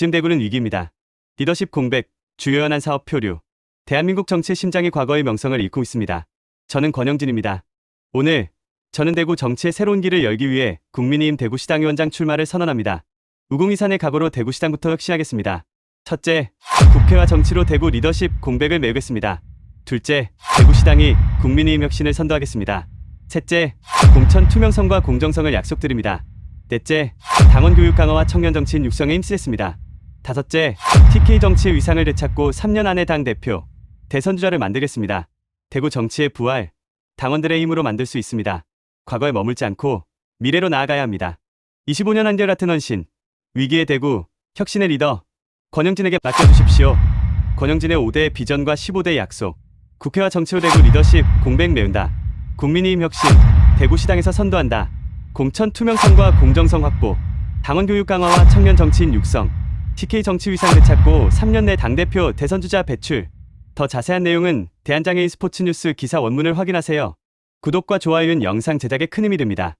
지금 대구는 위기입니다. 리더십 공백, 주요 현안 사업 표류, 대한민국 정치의 심장이 과거의 명성을 잃고 있습니다. 저는 권영진입니다. 오늘 저는 대구 정치의 새로운 길을 열기 위해 국민의힘 대구시당 위원장 출마를 선언합니다. 우공이산의 각오로 대구시당부터 혁신하겠습니다. 첫째, 국회와 정치로 대구 리더십 공백을 메우겠습니다. 둘째, 대구시당이 국민의힘 혁신을 선도하겠습니다. 셋째, 공천 투명성과 공정성을 약속드립니다. 넷째, 당원 교육 강화와 청년 정치인 육성에 힘쓰겠습니다. 다섯째, TK 정치의 위상을 되찾고 3년 안에 당 대표, 대선 주자를 만들겠습니다. 대구 정치의 부활, 당원들의 힘으로 만들 수 있습니다. 과거에 머물지 않고 미래로 나아가야 합니다. 25년 한결같은 헌신, 위기의 대구, 혁신의 리더, 권영진에게 맡겨주십시오. 권영진의 5대 비전과 15대 약속, 국회와 정치로 대구 리더십 공백 메운다. 국민의힘 혁신, 대구시당에서 선도한다. 공천 투명성과 공정성 확보, 당원 교육 강화와 청년 정치인 육성, TK 정치 위상 되찾고 3년 내 당대표 대선 주자 배출. 더 자세한 내용은 대한장애인 스포츠 뉴스 기사 원문을 확인하세요. 구독과 좋아요는 영상 제작에 큰 힘이 됩니다.